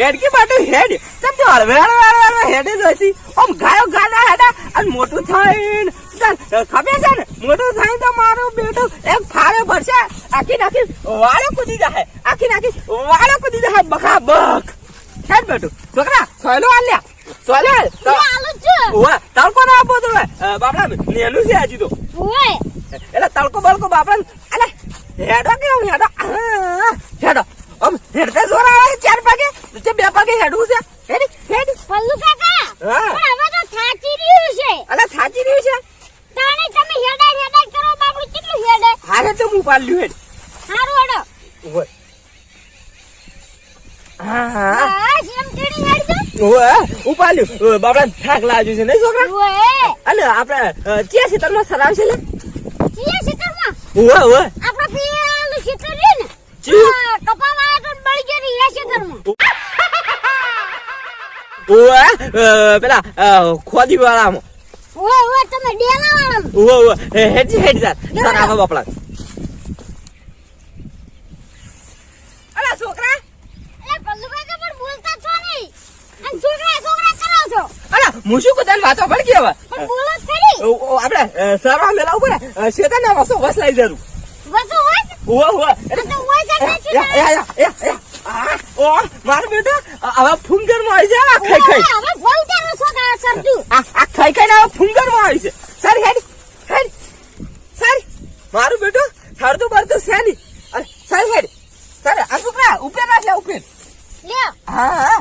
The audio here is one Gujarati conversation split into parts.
હેડ કે બાટુ હેડ. તમ તો હળવે હળવે હળવે હેડે જ હશી આમ ગાયો ગાના હેડા અને મોટું થઈને. ખબર છે ને? મોટું થઈને તો મારું બેટું એક ફાળે ભરશે. આખી નાખી વાળો કૂદી જાય આખી નાખી વાળો કૂદી જાય બખા બખ. હેડ બેટું. છોકરા સોયલો આલ્યા સોયલો ઓવા તડકો ના આપો તો બાપડા નેલું છે હજી તો. ઓય એટલે તડકો બળકો બાપડા. અલે હેડો કેવું હેડો આહ, હેડો આમ હેડતા જોર આવે છે ચાર પગે તે બે પગે હેડવું છે હેડી હેડી પલ્લુ કાકા હા. પણ હવે તો થાકી રહ્યું છે અલે થાચી રહ્યું છે તાણે તમે હેડા હેડા કરો બાપડું કેટલું હેડે હારે તો હું પાડ્યું હેડ હારું હેડો ઓય હા હા બસ એમ તેડી હેડજો ઓય ઉપાડ્યું બાપડા થાક લાગ્યું છે નહીં છોકરા? અલે આપણે ચિયા સીતરમાં સરાવ છે લે? ચીયા આપણા પેલું ને ચિયું? કપા વાળા તો બળી ગયો ને એ શેતરમાં. ઓય પેલા ખોદી તમે ડેલા વાળા ઓય ઓય હેડી હેડી જાત સરાવ બાપડા. અલા છોકરા. એ પલ્લુ કાકા પણ બોલતા છો નહીં. અને છોકરા છોકરા કરાવ છો અલા હું શું કદાચ વાતો હવે. પણ ઓ, ઓ, આપણે સરવા મેલા ઉપર શેતા ના વસો વસ લઈ જરું વસો હોય ઓવા ઓવા આ તો હોય છે નથી યા યા યા યા યા આ, ઓ માર બેટો હવે ફુંગરમાં આવી જાય ખાઈ ખાઈ. હવે આ ખાઈ ખાઈ હવે ફુંગરમાં આવી છે સારી હેડી હેડી સારી. મારું બેટો બરતું છે નહીં. અરે સારી હેડી સારી આ છોકરા ઉપર રાખ ઉપર. હા હા.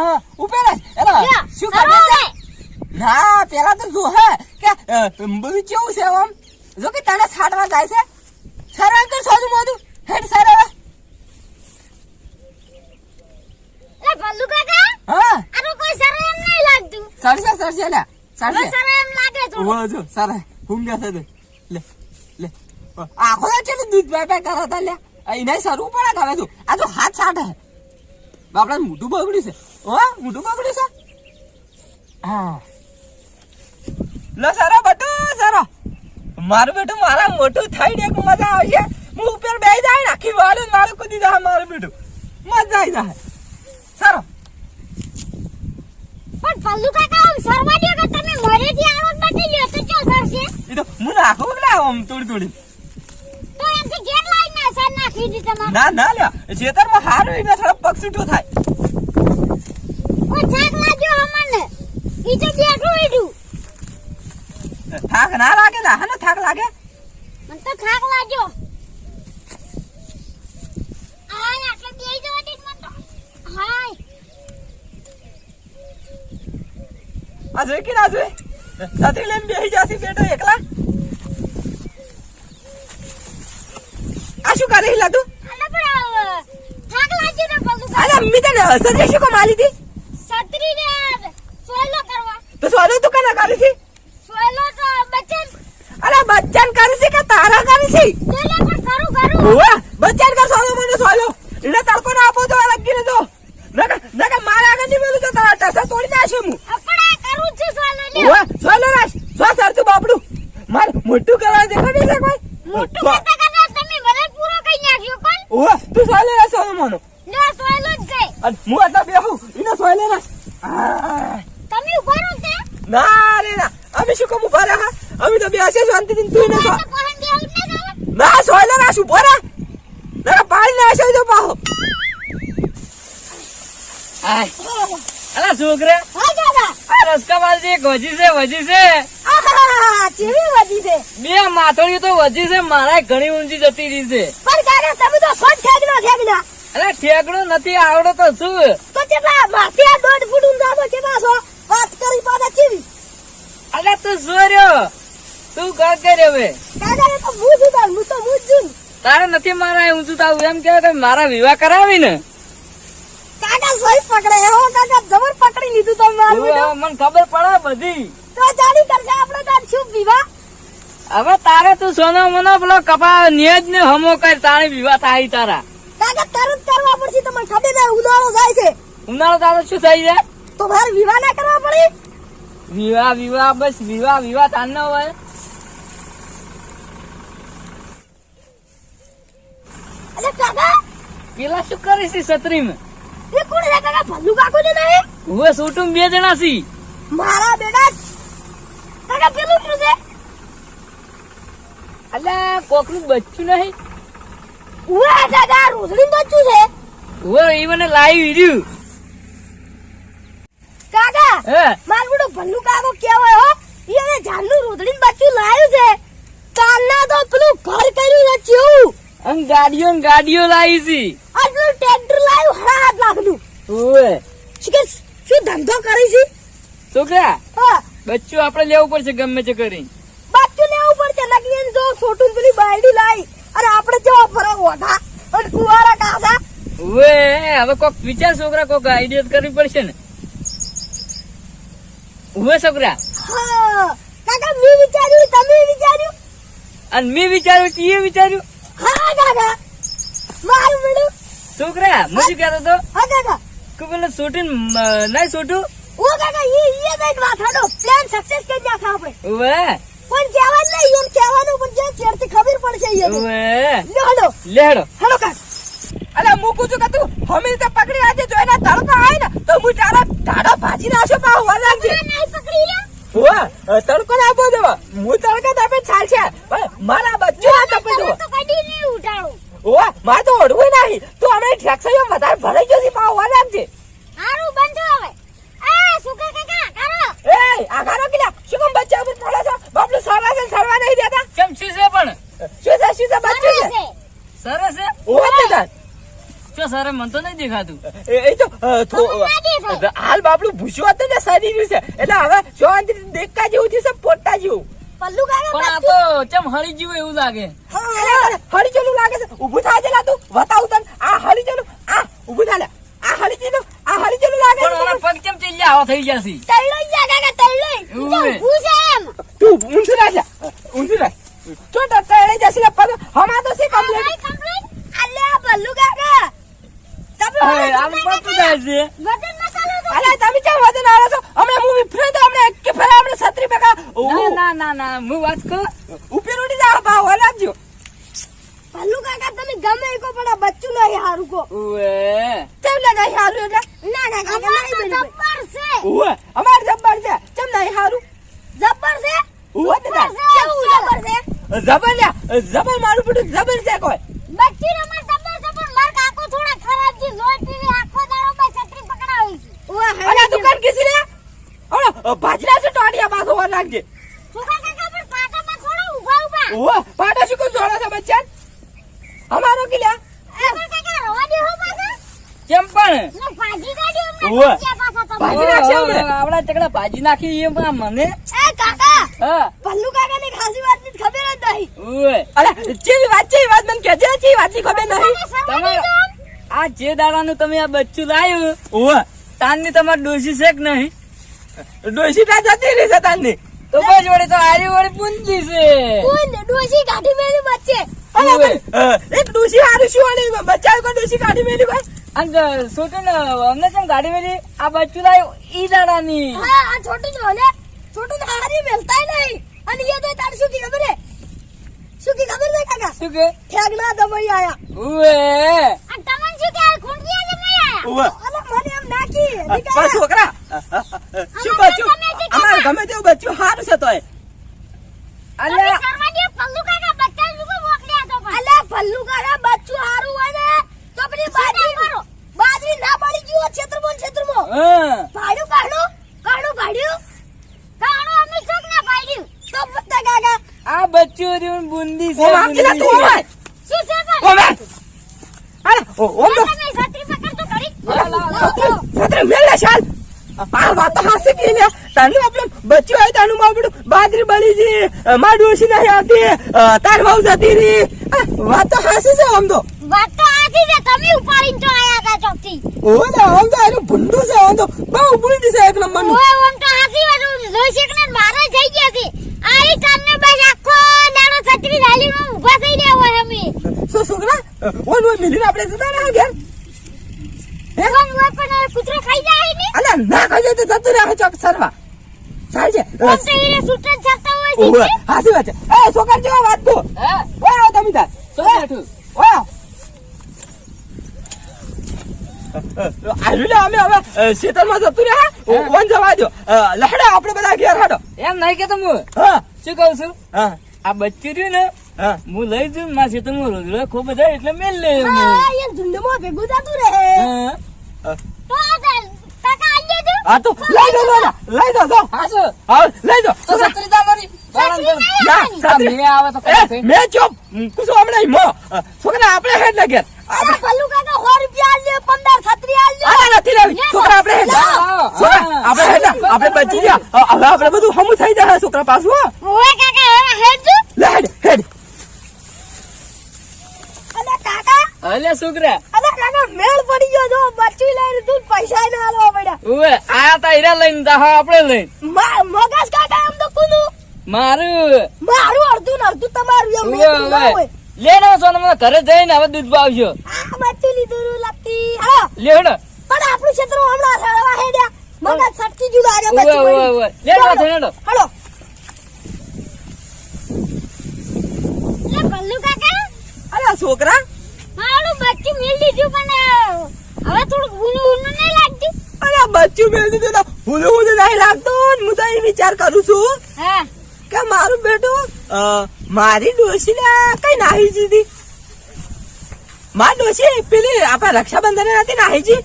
હા ઉપર એલા શું કરે છે? ના પેલા તો જો હે કે બધું કેવું છે આમ? જો કે તને છાડવા જાય છે. સરાય કર સોજું મોદું હેડ સરાવા એ ભલ્લુ કાકા હા. આ તો કોઈ સરળ એમ નહીં લાગતું. સરસે સરસે લે સરસે સરળ એમ લાગે તો ઓ જો સરાય હુંગ્યા છે લે લે. આખો છે દૂધ બે બે કરતા લે? એને સરું પડે હવે તું? આ તો હાથ છાટે. બાપડા મોઢું બગડ્યું છે. ઓ મોઢું બગડ્યું છે. હા. લો સારો બટુ સારો. મારું બેટું મારા મોટું થઈને એક મજા આવશે હું ઉપર બે જાય ને આખી વાળું વાળું કૂદી જાય મારું બેટું. મજા આવી જાય. સારો. પણ ભલ્લુ કાકા આમ સરવા દ્યો કે તમે આવો લ્યો તો ચો સરશે એ તો હું નાખું કે આમ થોડી થોડી તો લાઈન ના સર નાખી દી તમારે. ના ના લ્યા. ખેતરમાં હારું એટલે થોડો પગ છૂટો થાય ઓ થાક લાગ્યો અમને ઈ તો બેઠું ઈડું થાક ના લાગે ને? હા થાક લાગે? મને તો થાક લાગ્યો. આય આટલે બેહી જવા દે મને તો હાય. આ જોઈ કે ના જોઈ? છત્રી લઈને બેસી જાસી બેટો એકલા? આ શું કરે હિલા તું? અલે પણ થાક લાગ્યો ને ભલ્લુ અરે કાકા તને છત્રી શું કામ આલી હતી છત્રી ને સોયલો કરવા તો સોનું તું કના કરી છે? સોયલો તો બચન અરે બચ્ચન કરી છે કે તારા કરી છે? પેલા પણ કરું કરું ઓવા બચ્ચન કર સોનું મને સોનું એને તડકો ના આપો તો અલગ ગીરે તો નકા નકા મારા આગળ નહીં મેલું તો તારા ટસા તોડી નાખશે હું. અપડા કરું છું સોયલો લે ઓવા સોનું રાશ સો સર તું બાપડું. માર મોટું કરવા દેખા નહીં છે કોઈ? મોટું કરતા કરતા તમે મને પૂરો કઈ નાખ્યો કોણ ઓવા તું સોનું રાશ સોનું મને. ના સોયલો જ છે. અને હું આટલા બેહું એને સોયલે રાશ આ, ના રે ના. અમે શું કામ ઊભા રહ્યા અમે તો બેસે શાંતિથી ને તું તો આવું ના ગાવા ના શું રાખ ઊભો રા ના પાણી ના હશે તો પાહો. અલા છોકરા. હા દાદા. આ રસકા વાળી એક વજી છે વજી છે. ચેવી વધી છે? બે માથોડીઓ તો વધી છે મારા ઘણી ઊંચી જતી રહી છે. પણ કાકા તમે તો સોટ ઠેકના ઠેકના અલા ઠેકડું નથી આવડો તો શું? તો કેટલા માથે આ દોઢ ફૂટ ઊંધા તો કેટલા છો વાત કરી પાછા ચેવી અલા તું સોર્યો તું કર કરે હવે? કાકા તો હું છું તાર હું તો હું છું. તારે નથી મારા ઊંચું તાવું એમ કે મારા વિવાહ કરાવી ને. કાકા સોઈ પકડે. હો કાકા જબર પકડી લીધું તમે મારું હવે મને ખબર પડે બધી. તો જાણી કરશે આપણે તાર શું વિવાહ? હવે તારે તું સોનો મનો પેલો કપા નિયજ ને હમો કર તારે વિવાહ થાય તારા. કાકા તરત કરવા પડશે તમને ખબર ઉદાળો જાય છે. ઉનાળો તારો શું થઈ જાય? તો મારે વિવાહ ના કરવા પડે? વિવાહ વિવાહ બસ વિવાહ વિવાહ તાર ના હોય. એટલે કાકા! પેલા શું કરે છે છત્રીમાં? એ કોણ છે કાકા? ભલ્લુ કાકુ ને નહીં હું છોટું બે જણા છી. મારા બેટા કાકા પેલું શું છે? અલે કોકનું બચ્ચું નહીં. ઉવા કાકા રોધડી બચ્ચું છે. ઉવા મને લાવી રહ્યું. કાકા હે? ભલ્લુ કાકો કેવાય હો ઈ હવે જાનનું રોધડી બચ્ચું લાવ્યું છે. કાલના તો પેલું ઘર કર્યું છે ચેવું. અને ગાડીઓ ગાડીઓ લાવી છી. આટલું ટ્રેક્ટર લાવ્યું હરા હાથ લાખનું હવે શું કે શું ધંધો કરી છે? છોકરા હા. બચ્ચું આપણે લેવું પડશે ગમે તે કરી બચ્ચું લેવું પડશે લગી જો છોટું પેલી બાયડી લાવી. અને આપણે જેવા ફરક ઓઢા અને કુવારા કાસા? હવે હવે કોક વિચાર છોકરા કોક આઈડિયા કરવી પડશે ને. હવે છોકરા હા કાકા મેં વિચાર્યું તમે વિચાર્યું? અને મેં વિચાર્યું તીએ વિચાર્યું? હા કાકા મારું બેડું. છોકરા હું શું કહેતો તો હા કાકા કે પેલો છોટી નહીં છોટું ઓ કાકા ઈ ઈ બેટ હાડો પ્લાન સક્સેસ કરી નાખા આપણે. હવે પણ કહેવાનું નહીં એમ કહેવાનું પણ જે ચેરથી ખબર પડશે ઈ એને. લેડો લેડો હેલો. કાકા. અલા મૂકું છું કે તું હમી તો પકડી આજે જો એના આય આવે ને તો હું તારા ઢાડો ભાજી નાખશો પાવ વળાંગજે નહીં પકડી લ્યો હોવા તડકો ના આપો દેવા હું તડકા તાપે ચાલશે છે. મારા બચ્ચો આ તપે તમે દો તો કદી નહીં ઉઠાડું હોવા મારે તો ઓઢવું નહીં. તું અમે ઠેક્સઈઓ વધારે ભરાઈ ગયો છે પાવ વળાંગજે હારું બંધો હવે. આ સુકા કાકા કરો એ આઘારો કિલા શું કામ બચ્ચા ઉપર પડે છો? બાપલો સરવા છે સરવા નહીં દેતા. કેમ શું છે પણ? શું છે શું છે બચ્ચું છે? સરસ છે? ઓ નહીં જો સરે મન તો નહીં દેખાતું. એ તો. હાલ બાપડું ભૂસ્યું હતું ને સરી રહ્યું છે. એટલે હવે શાંતિ દેખતા જેવું થયું છે પોતા જેવું. પલ્લુ કાકા પણ આ તો ચમ હળી જેવું એવું લાગે? હળી ચલું લાગે છે. ઊભું થાય છે તું બતાવું તને. આ હળી આ ઊભું થાય આ હળી આ હળી લાગે પણ પગ ચમ ચલ્યા આવા થઈ ગયા છે. તૈલો જા કાકા તૈલો તો હે. ઊભું છે. એમ. તું ઊંધું રાખ ઊંધું રાખ જો તો જશે પગ. હમા તો છે કમ્પ્લીટ કમ્પ્લીટ અલ્યા પલ્લુ કાકા આમ છે તમે કેમ વજન આવો છો હમણાં મૂવી ફ્રી તો હમણાં કે ફેરા હમણાં છત્રી ભેગા ના ના ના હું વાત કરું ઉપર ઉડી જાવ ભાવ હલાવજો પલ્લુ કાકા તમે ગમે ઈ કો પણ બચ્ચું નહીં હારું કો કેમ લાગે હારું એટલે ના ના કાકા નહીં જબ્બર છે અમાર જબ્બર છે કેમ નહીં હારું જબ્બર છે તે જબ્બર છે જબર લ્યા જબર મારું બધું જબર છે કોઈ બચ્ચી રમત જબ્બર છે પણ માર કાકો છે લોહી પીવી આખો દાડો માં છત્રી પકડાવી છે. ઓય અલા દુકાન કિસી લે? ઓલો ભાજલા છે ટોડિયા પાછો વાર રાખજે સુખા કાકા પણ પાટામાં થોડો ઊભા ઊભા. ઓવે પાટા શું કોણ જોડે છે બચ્ચા અમારો સુખા કાકા રવા દે હો પાછા? કેમ પણ? ને ભાજી ગાડી ઓવે. અમને તમે. ભાજી નાખશે હમણે. આવડા ચકડા ભાજી નાખી એ પણ મને. એ કાકા હા. પલ્લુ કાકા ની ખાસી વાતની ખબર જ નહીં. ઉવે અલા ચેવી વાત ચી વાત મને કહેજે ચી વાતની ખબર નહીં? તમે તમારે. આ જે દાડાનું તમે આ બચ્ચું લાવ્યું ઓ તાનની તમારે ડોસી છે કે નહીં? ડોસી તા જતી રહી છે તારની તો બસ વડે તો આરી વડે પૂંજી છે. પૂંજ ડોસી કાઢી મેલી બચ્ચે. એક ડોસી હારું શું વાળી? બચ્ચા કો ડોસી કાઢી મેલી ભાઈ અને છોટું ને અમને કેમ ગાડી મેલી? આ બચ્ચું લાવ્યું ઈ દાડાની. હા આ છોટું ને. છોટું ને હારી મેલતાય નહીં. અને એ તો તાર શું કી ખબર શું કે ખબર છે કાકા? શું કે? ઠેક ના દમઈ આયા. ઉવે. આ તમન શું કે? ખૂંડિયા દમઈ આયા? ઓવે અલા મને એમ નાખી. દીકરા છોકરા. શું બચ્યું અમારે ગમે તેવું બચ્ચું હારું છે તોય અલ્યા શર્મા દે પલ્લુ કાકા બચ્ચા લોકો મોકલ્યા તો પણ અલા પલ્લુ કાકા બચ્ચું હારું હોય ને તો પેલી બાજરી બાજરી ના પડી ગયો છેતરમો છેતરમો હા ભાડું કાઢું કાઢું ભાડ્યું કાઢું અમે ચોક ના પાડ્યું તો પત્તા કાકા આ રહ્યું બુંદી છે ઓ માગીલા તું. ઓવે શું છે ઓવે અરે ઓ ઓમ તો છત્રી પકડ તો કરી. છત્રી મેલ શાલ આ વાત હાસી કી લે તાનું આપણું બચ્ચું હોય તાનું માપડું બાજરી બળી જી માં ડોસી નહીં આવતી તાર વાવ જતી આ, વાત તો હાસી છે આમ તો વાત તો આથી છે તમે ઉપાડીને તો આયા હતા ચોકથી ઓ ને આમ તો એનું ભૂંડું છે આમ તો બહુ બુલટી છે એક નંબરનું ઓમ તો હાથી વાળું લોશિક ને મારે થઈ ગયા છે આરી કાનને બસ આખો છત્રી ડાલીમાં ઊભા થઈ રહ્યા હોય અમે. શું છોકરા? ઓન ઓન મિલીને આપણે જતા રહ્યા ઘેર? હે? ઓમ ઓય પણ કૂતરો ખાઈ જાય ને? અલા ના ખાઈ તો જતું રહે ચોક સરવા. ચાલજે ઓમ તો એને જ જતા હોય છે હાસી વાત છે. એ છોકરા જેવા વાત તો? હા. ઓય આવો તમે તાર. શું ઓય આયુ લે અમે હવે અ, જતું રહે હા. ઓન જવા દો અ, આપણે બધા ઘેર હાડો. એમ નહીં કેતો હું. હા. શું કહું છું? હા. આ બચ્ચું રહ્યું ને હું. લઈ જઉં માસે તમે રોજ રોજ ખૂબ બધા એટલે મેં લે હા ઝુંડમાં ભેગું થતું રહે. હા. તો લઈ દો લઈ દો લઈ હા હા લઈ દો તો છત્રી તા કરી બારણ કર. ના મેં આવે તો. મેં ચોપ. કુસો હમણાં છોકરા આપણે હેડ ઘેર અરે ભલ્લુ કાકા સો રૂપિયા આલી દે પંદર છત્રી આલી દે આ નથી લેવી. છોકરા આપણે હેડ. છોકરા આપણે હેડ. આપણે બચી ગયા. હવે આપણે બધું હમું થઈ જાય છોકરા પાછું ઓય કાકા હવે હેડજો લે હેડ હેડ. અને કાકા. અલે છોકરા. અને કાકા મેળ પડી ગયો જો. બચ્ચું લઈને તું પૈસા ના આલવા પડ્યા. ઉવે આ તા હીરા લઈને હા આપણે લઈને. મા- મગજ કાકા આમ તો કુનું. મારું. મારું અડધું ને અડધું તમારું એમ મેં ના ઉવે હોય લે ને સોને મને ઘરે જઈને હવે દૂધ પાવજો. આ બચ્ચું લીધું રૂ લપટી હા લે હેડો. પણ આપણું ક્ષેત્ર હમણાં રળવા હેડ્યા. મને સટકી જુદા ઉવે બચ્ચું ઓય ઓય ઉવે. લે ચાલો. માથે હેડો. હલો લે ભલ્લુ કાકા. અરે છોકરા. મારું બચ્ચું મેલ દીધું પણ હવે થોડું ઊનું ઊનું નહીં લાગતું. અરે બચ્ચું મેલ દીધું ને હું હું નહીં લાગતું. ને હું તો એ વિચાર કરું છું. હા. કે મારું બેટું? મારી ડોશી ને કઈ નાહી જીધી મારી ડોશી પેલી આપણા રક્ષાબંધન નથી નાહી જી?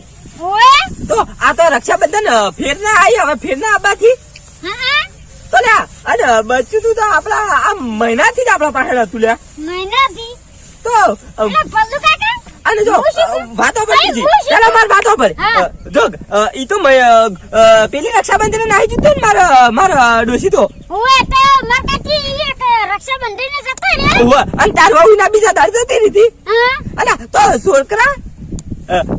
તો આ તો રક્ષાબંધન ફેર ના આવી હવે ફેર ના આવવાથી તો લ્યા અને બચ્યું તું તો આપણા આ મહિનાથી જ આપણા પાસે હતું લ્યા. મહિનાથી? તો અને જો વાતો પર ચાલો માર વાતો પર. જો ઈ તો પેલી રક્ષાબંધન નાહી જીતું ને માર માર ડોસી તો? ઓએ તો માર કાકી રક્ષાબંધન જતો રે ઉવ્વ, અને તાર વહુ ના બીજા દાડ જતી રીતી હા. અલા તો છોકરા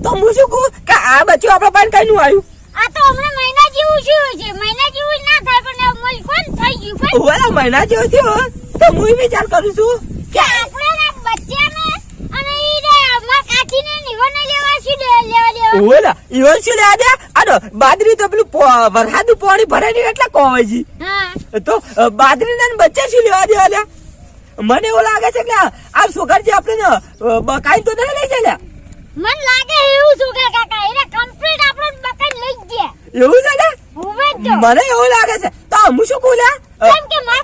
તો હું શું કહું? કે આ બચ્યું આપણા પાસે કઈ નું આવ્યું. આ તો હમણાં મહિના જેવું છે મહિના જેવું ના થાય પણ મલ કોણ થઈ ગયું પણ ઓલા મહિના જેવું થયો તો હું વિચાર કરું છું કે આપણા ના બચ્ચાને અને ઈ રે નિવને લેવા શું લેવા દેવા? ઓલા ઈવન શું લે આદે આનો બાદરી તો પેલું પો- પાણી ભરાય ને એટલે કોવાજી હા. તો અ, બાદરીના ને બચ્ચા શું લેવા દેવા લ્યા મને એવું લાગે છે કે આ- જે આપણે બકાઈ તો નહીં લઈ જાય મન લાગે એવું શું કાકા એને કમ્પ્લીટ આપણો બકન લઈ ગયા. એવું છે ને? મને એવું લાગે છે. તો હું શું કહું કેમ કે માર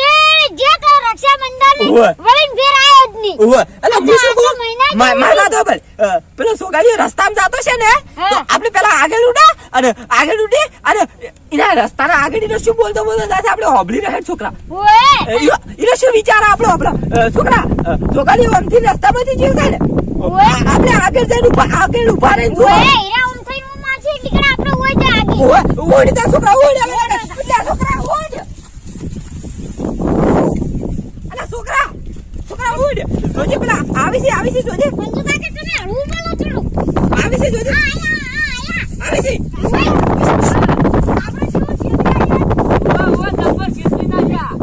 ને જે તો રક્ષાબંધન ઓવે. વળીને ફેર આયો જ નહીં. ઉવ્વ. એટલે હું શું કહું? આટલા મહિના મા- જેવું મારા તો ભાઈ, અ, પેલો છોકરીઓ રસ્તામાં જાતો છે ને તો આપણે પેલા આગળ ઉડા અને આગળ ઉડી અને એના રસ્તાના આગળ શું બોલતો બોલતો આપણે હોબળી રહે છોકરા. ઓએ શું વિચાર આપણો? આપણો છોકરા છોકરીઓ આમથી રસ્તામાંથી જીવ થાય ને? આપણે આગળ જઈને ઊભા આગળ ઊભા રહીને ઓએ જોવા. હીરા થઈને હું માછી નીકળે આપણે ઓય જ છોકરા ઓડી અલે, અલે, અલે, છોકરા ઓડી અલે, છોકરા છોકરા ઓડી જોજે પેલા આવી છે આવી છે જોજે. બંધુ કાકા તમે હળવું બોલો થોડું આવી છે જોજે. આવી છે આયા આપણે શું છે ઉવે, ઉવે, જબ્બર છીતરી નાખ્યા.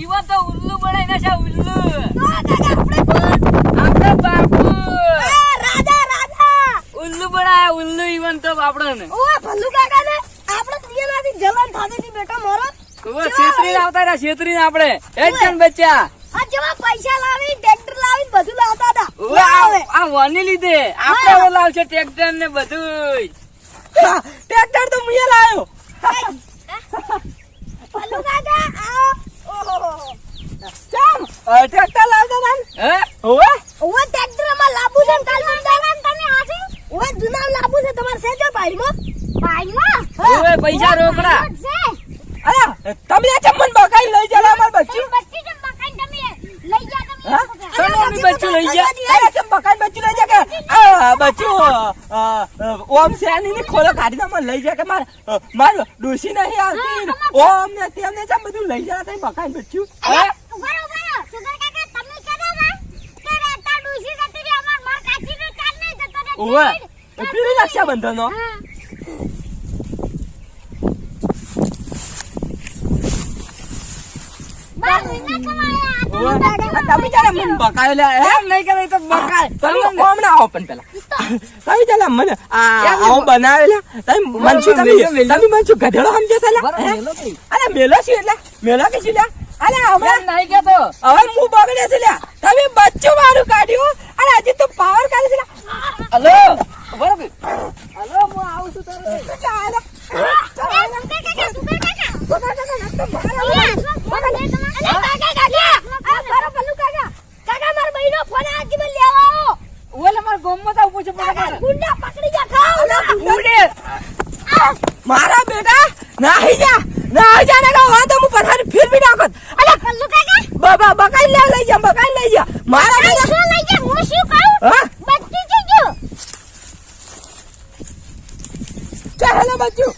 ઈવન તો ઉલ્લુ બનાવી નાખ્યા, ઉલ્લુ. આપણે બાપુ. ઉલ્લુ બનાયા, ઉલ્લુ ઈવન તો આપણને. ઉવે, છીતરીને આપણે. પૈસા લાવી ટ્રેક્ટર લાવી બધું લાવતા હતા. આ- આ લીધે. આપણે હવે લાવશે ટ્રેક્ટર ને બધું ટ્રેક્ટર તો મુએ લાયો. ભલ્લુ કાકા આવો. ઓહો. ટ્રેક્ટર લાવતા તા હે? હોવે ઓવે ટ્રેક્ટરમાં લાબુ છે કાલ મંદાવાન તમે હાથે ઓવે જુના લાબુ છે તમારે સેજો પાડીમાં પાડીમાં ઉવે, પૈસા રોકડા. અલા તમે આ ચમન બકાઈ લઈ જાવ અમાર બચ્ચું બચ્ચી જે તમે લઈ જા તમે? અમે બચ્ચું લઈ ગયા. અરે કેમ બકાઈ બચ્ચું લઈ જા કે આ બચ્ચું ઓમ સેની ને ખોલો કાઢી મને લઈ જા કે માર માર ડોસી નહીં આવતી ઓમ ને તેમને ચમ બધું લઈ જા તઈ બકાઈ બચ્ચું હે? ઊભા ઊભા સુગર કાકા તમે કહેતા હતા કે રાતા ડૂસી જતી રહી, અમાર માર કાચીનો ચાલ નહીં જતો રહે. ઓવે પેલું રક્ષાબંધન નો હા. તમે ચાલે મને બકાય તો બકાય બનાવેલા તમે મન તમે તમે મન સમજો છે અરે મેલો છું એટલે મેલો કે છું અરે હમણાં નહીં કેતો હવે હું લ્યા તમે બચ્ચું મારું કાઢ્યું અરે હજી તો પાવર કાઢે છે મારા બેટા નાહી જા નાહી જા ને વાત હું પથારી ફેરવી નાખત. અલા કલ્લુ કાકા બાબા બકાઈ લે લઈ જા બકાઈ લઈ જા. મારા બેટા શું લઈ જા હું? શું કહું હા બચ્ચું જીજો ચાલો બચ્ચું.